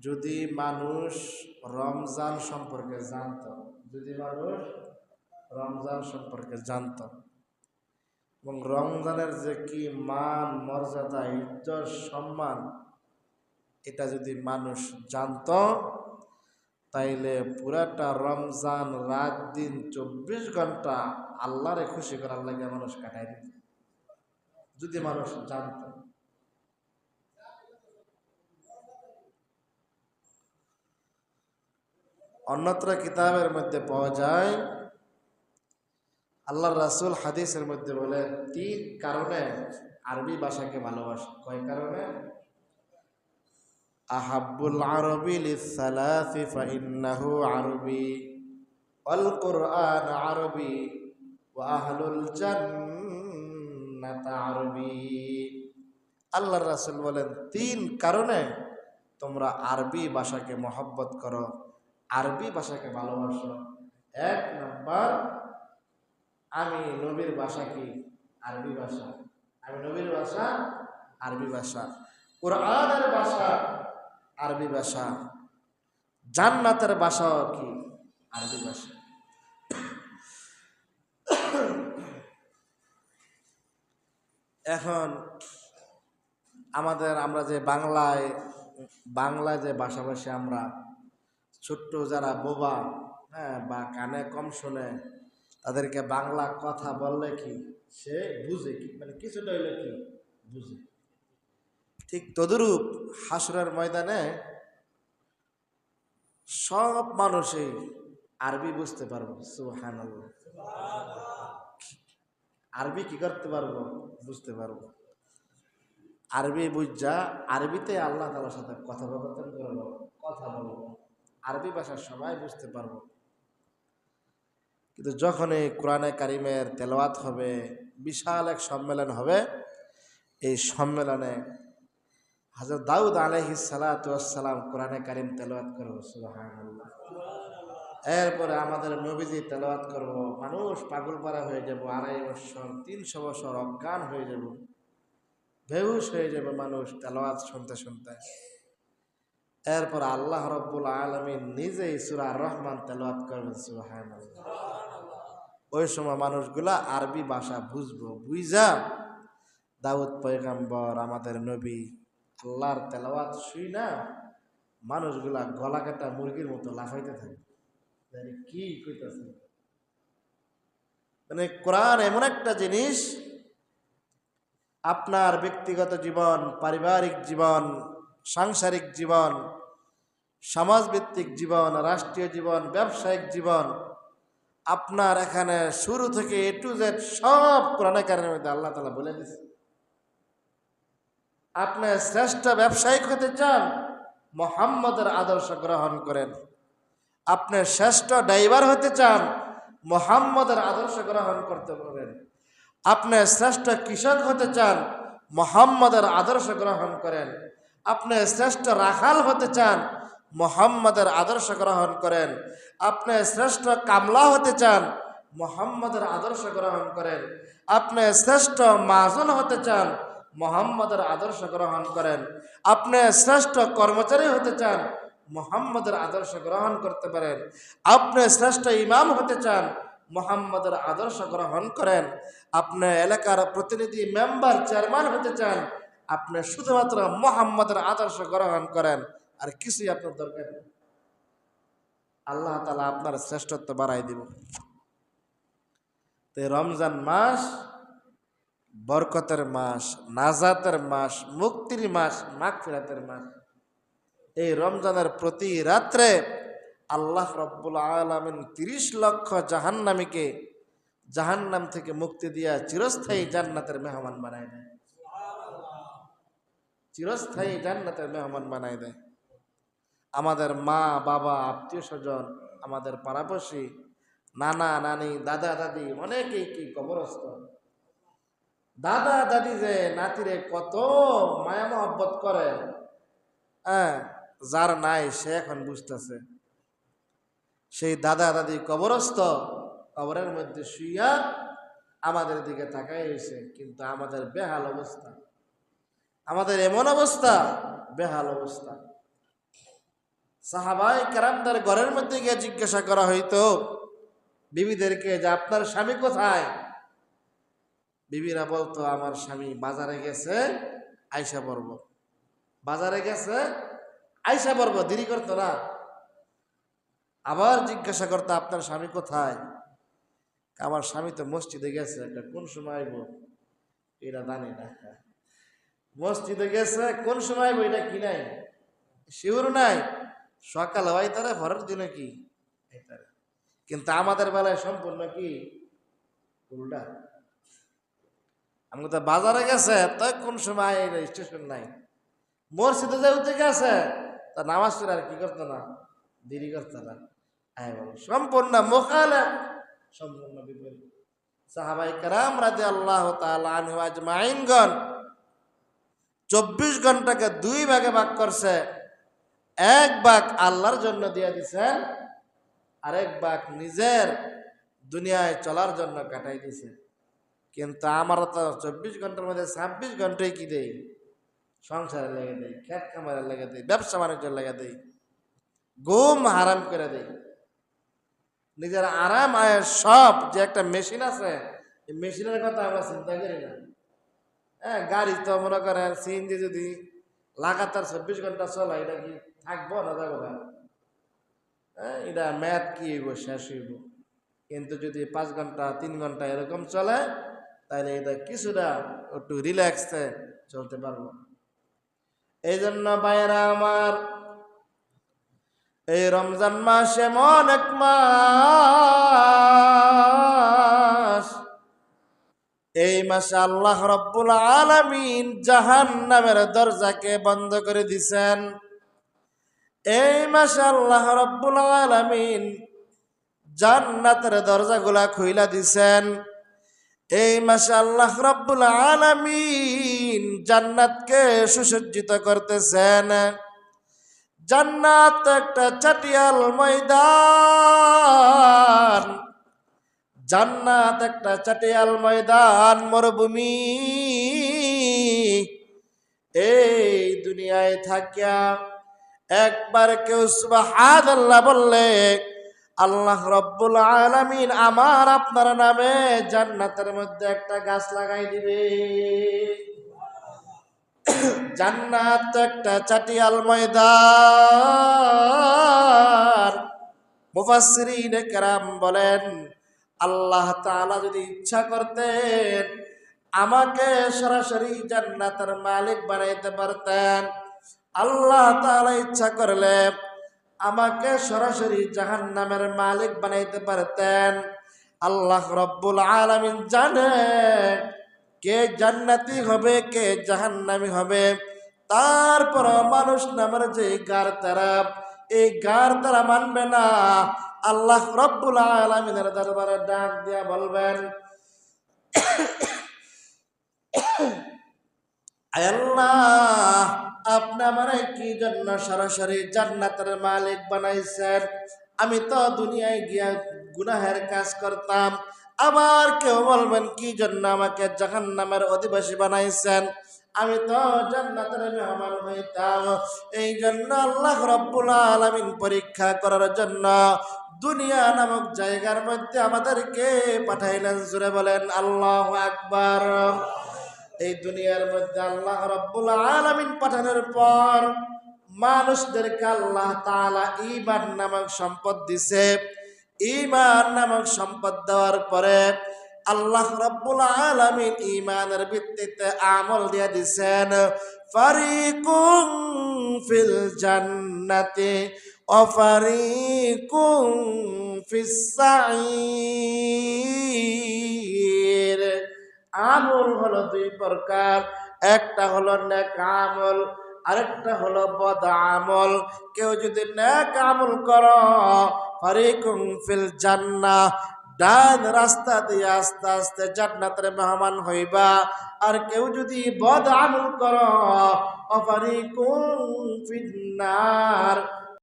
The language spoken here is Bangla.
যদি মানুষ রমজান সম্পর্কে জানত, যদি মানুষ রমজান সম্পর্কে জানত, এবং রমজানের যে কি মান, মর্যাদা, ইজ্জত, সম্মান, এটা যদি মানুষ জানত, তাইলে পুরাটা রমজান রাত দিন চব্বিশ ঘণ্টা আল্লাহরে খুশি করার লাগে মানুষ কাটাই দিত। যদি মানুষ জানত। অন্যত্র কিতাবের মধ্যে পাওয়া যায়। আল্লাহ রাসুল হাদিসের মধ্যে বলে, তিন কারণে আরবি ভাষাকে ভালোবাসে। কয় কারণে? আহাবুল আরবি লিসালাসি আরবি অল কোরআন আরবি, ওয়া আরবি। আল্লাহ রাসূল বলেন, তিন কারণে তোমরা আরবি ভাষাকে মহব্বত করো। আরবি ভাষাকে ভালোবাসো। এক নাম্বার, আমি নবীর ভাষা কি? আরবি ভাষা। আমি নবীর ভাষা, আরবি ভাষা। কোরআনের ভাষা, আরবি ভাষা। জান্নাতের ভাষাও কি? আরবি ভাষা। এখন আমাদের আমরা যে বাংলায় বাংলায় যে ভাষাভাষী আমরা ছোট্ট যারা বোবা হ্যাঁ বা কানে কম শোনে, তাদেরকে বাংলা কথা বললে কি? সে বুঝে কি? মানে কিছুটা হইলে কি? বুঝে। ঠিক তদরূপ হাসরের ময়দানে সব মানুষই আরবি বুঝতে পারব। সুহান আরবি কি করতে পারব? বুঝতে পারব। আরবি বুঝা, আরবিতে আল্লাহ তালার সাথে কথোপকথন করব কথা বলব আরবি ভাষা সবাই বুঝতে পারব। কিন্তু যখন এই কোরআনে কারিমের তেলাওয়াত হবে, বিশাল এক সম্মেলন হবে, এই সম্মেলনে হাজরত দাউদ আলহি সালাতাম কোরআনে কারিম তেলাওয়াত করব এরপরে আমাদের নবীজি তেলাওয়াত করব, মানুষ পাগল পাড়া হয়ে যাব, আড়াই বছর, তিনশো বছর অজ্ঞান হয়ে যাব, বেহুশ হয়ে যাবে মানুষ তেলাওয়াত শুনতে শুনতে। এরপর আল্লাহ রব্বুল আলমী নিজেই সুরা রহমান তেলাওয়াত করবেন, সুবহানাল্লাহ। ওই সময় মানুষগুলা আরবি ভাষা বুঝব বুঝা দাউদ পয়গাম্বর, আমাদের নবী, আল্লাহর তেলাওয়াত শুই না মানুষগুলা গলা কাটা মুরগির মতো লাফাইতে থাকে। কি কইতেছে মানে কোরআন এমন একটা জিনিস, আপনার ব্যক্তিগত জীবন, পারিবারিক জীবন সাংসারিক জীবন, সমাজভিত্তিক জীবন, রাষ্ট্রীয় জীবন, ব্যবসায়িক জীবন, আপনার এখানে শুরু থেকে এ টু জেড সব কোরআনে কারণের মধ্যে আল্লাহ তালা বলে দিচ্ছে আপনি শ্রেষ্ঠ ব্যবসায়িক হতে চান, মোহাম্মদের আদর্শ গ্রহণ করেন। আপনি শ্রেষ্ঠ ড্রাইভার হতে চান, মোহাম্মদের আদর্শ গ্রহণ করতে পারেন আপনি শ্রেষ্ঠ কৃষক হতে চান, মোহাম্মদের আদর্শ গ্রহণ করেন। আপনি শ্রেষ্ঠ রাখাল হতে চান, মোহাম্মদের আদর্শ গ্রহণ করেন। আপনি শ্রেষ্ঠ কামলা হতে চান, মোহাম্মদের আদর্শ গ্রহণ করেন। আপনি শ্রেষ্ঠ মাজন হতে চান, মোহাম্মদের আদর্শ গ্রহণ করেন। আপনি শ্রেষ্ঠ কর্মচারী হতে চান, মোহাম্মদের আদর্শ গ্রহণ করতে পারেন। আপনি শ্রেষ্ঠ ইমাম হতে চান, মোহাম্মদের আদর্শ গ্রহণ করেন। আপনি এলাকার প্রতিনিধি, মেম্বার, চেয়ারম্যান হতে চান আপনি শুধুমাত্র মোহাম্মদের আদর্শ গ্রহণ করেন, আর কিছুই আপনার দরকার নেই। আল্লাহ তালা আপনার শ্রেষ্ঠত্ব বাড়াই দিব। তো রমজান মাস বরকতের মাস, নাজাতের মাস, মুক্তির মাস মাঘ ফিরাতের মাস। এই রমজানের প্রতি রাত্রে আল্লাহ রব্বুল আলমিন তিরিশ লক্ষ জাহান্নামীকে জাহান্নাম থেকে মুক্তি দিয়া চিরস্থায়ী জান্নাতের মেহমান বানায় দেয়। চিরস্থায়ী জান্নাতের মেহমান বানায় দেয়। আমাদের মা, বাবা, আত্মীয় স্বজন, আমাদের পাড়াপড়শি, নানা, নানি, দাদা, দাদি, অনেকেই কি কবরস্থ? দাদা, দাদি যে নাতিরে কত মায়া মহব্বত করে হ্যাঁ যার নাই সে এখন বুঝতেছে। সেই দাদা, দাদি কবরস্থ, কবরের মধ্যে শুইয়া আমাদের দিকে তাকাই হয়েছে কিন্তু আমাদের বেহাল অবস্থা। আমাদের এমন অবস্থা, বেহাল অবস্থা। সাহাবাই কারামদার ঘরের মধ্যে গিয়ে জিজ্ঞাসা করা হইতো, বিবিদেরকে যে আপনার স্বামী কোথায়? বিবিরা বলতো, আমার স্বামী বাজারে গেছে আইসা পর্ব। বাজারে গেছে আইসা পর্ব, দেরি করতো না। আবার জিজ্ঞাসা করতো, আপনার স্বামী কোথায়? আমার স্বামী তো মসজিদে গেছে কোন সময় আইব? এটা জানি না। মসজিদে গেছে, কোন সময় এটা কি নাই শিওর নাই। সকাল হয় তারা, ভরের দিনে কি। কিন্তু আমাদের বেলায় সম্পূর্ণ কি? উল্টা। আমি তো বাজারে গেছে, তো কোন সময় স্টেশন নাই। মসজিদে যেতে গেছে, তা নামাজ পড়ে আর কি করতো না? দেরি করতো না। সম্পূর্ণ মোকালে, সম্পূর্ণ বিপরীত। সাহাবাই কারাম রাজি আল্লাহ তালু আজমাইনগণ চব্বিশ ঘন্টাকে দুই ভাগে ভাগ করছে। এক ভাগ আল্লাহর জন্য দিয়ে দিছেন, আরেক ভাগ নিজের দুনিয়ায় চলার জন্য কাটাই দিছে। কিন্তু আমরা তো চব্বিশ ঘণ্টার মধ্যে ছাব্বিশ ঘন্টায় কি দেই? সংসারে লেগে দেই, খেত খামারে লেগে দেই, ব্যবসা বাণিজ্য লেগে দেই, ঘুম হারাম করে দেই। নিজের আরাম আয়ের সব যে একটা মেশিন আছে, এই মেশিনের কথা আমরা চিন্তা করি না। হ্যাঁ গাড়ি তো মনে করেন সিএনজি যদি লাগাতার চব্বিশ ঘণ্টা চলে, এটা কি থাকব না যাব না? হ্যাঁ এটা ম্যাথ কি হইব, শেষ হইব। কিন্তু যদি পাঁচ ঘণ্টা, তিন ঘণ্টা এরকম চলে তাহলে এটা কিছুটা একটু রিল্যাক্সে চলতে পারব। এই জন্য বাইরা আমার, এই রমজান মাস এমন এক মাস এই মাসে আল্লাহ রব্বুল আলামিন জাহান নামের দরজাকে বন্ধ করে দিছেন। এই মাসে আল্লাহ রব্বুল আলামিন জান্নাতের দরজাগুলা খুইলা দিছেন। এই মাসে আল্লাহ রব্বুল আলামিন জান্নাতকে সুসজ্জিত করতেছেন। জান্নাত একটা চাটিয়াল ময়দান। জান্নাত একটা চাটিয়াল ময়দান, মরুভূমি। এই দুনিয়ায় থাকিয়া একবার কেউ সুবাহাদ আল্লাহ বললে, আল্লাহ রব্বুল আলামিন আমার আপনার নামে জান্নাতের মধ্যে একটা গাছ লাগাই দিবে। জান্নাত একটা চাটিয়াল ময়দান। মুফাসসিরিন কেরাম বলেন আল্লাহ তাআলা যদি ইচ্ছা করতেন, আমাকে সরাসরি জান্নাতের মালিক বানাইতে পারতেন। আল্লাহ তাআলা ইচ্ছা করলে আমাকে সরাসরি জাহান্নামের মালিক বানাইতে পারতেন। আল্লাহ রব্বুল আলামিন জানে কে জান্নাতি হবে, কে জাহান্নামি হবে। তারপর মানুষ নামের যে গার তারা, এই গার তারা মানবে না। আল্লাহ রব্বুল আলমিনের দরবারে ডাক দিয়া বলবেন আল্লাহ, আপনি আমার কি জন্য সরাসরি জান্নাতের মালিক বানাইছেন? আমি তো দুনিয়ায় গিয়া গুনাহের কাজ করতাম, আবার কেউ বলবেন, কি জন্য আমাকে জাহান নামের অধিবাসী বানাইছেন? আমি তো জান্নাতের মেহমান হইতাম। এই জন্য আল্লাহ রব্বুল আলামিন পরীক্ষা করার জন্য দুনিয়া নামক জায়গার মধ্যে আমাদেরকে পাঠাইলেন জুড়ে বলেন, আল্লাহ আকবার। এই দুনিয়ার মধ্যে আল্লাহ রব্বুল আলামিন পাঠানোর পর মানুষদেরকে আল্লাহ তালা ইমান নামক সম্পদ দিছে। ইমান নামক সম্পদ দেওয়ার পরে আল্লাহ রব্বুল আলামিন ঈমানের ভিত্তিতে আমল দিয়ে দিছেন, ফারিকুম ফিল জান্নাতি ফিস সাঈর আমল হলো দুই প্রকার। একটা হলো নেক আমল, আরেকটা হলো বদ আমল। কেউ যদি নেক আমল করো, ফারিকুম ফিল জান্নাহ। ডান রাস্তা দিয়ে আস্তে আস্তে জান্নাতের মেহমান হইবা। আর কেউ যদি বদ আমল করো, অফারিকুম ফিন্নার।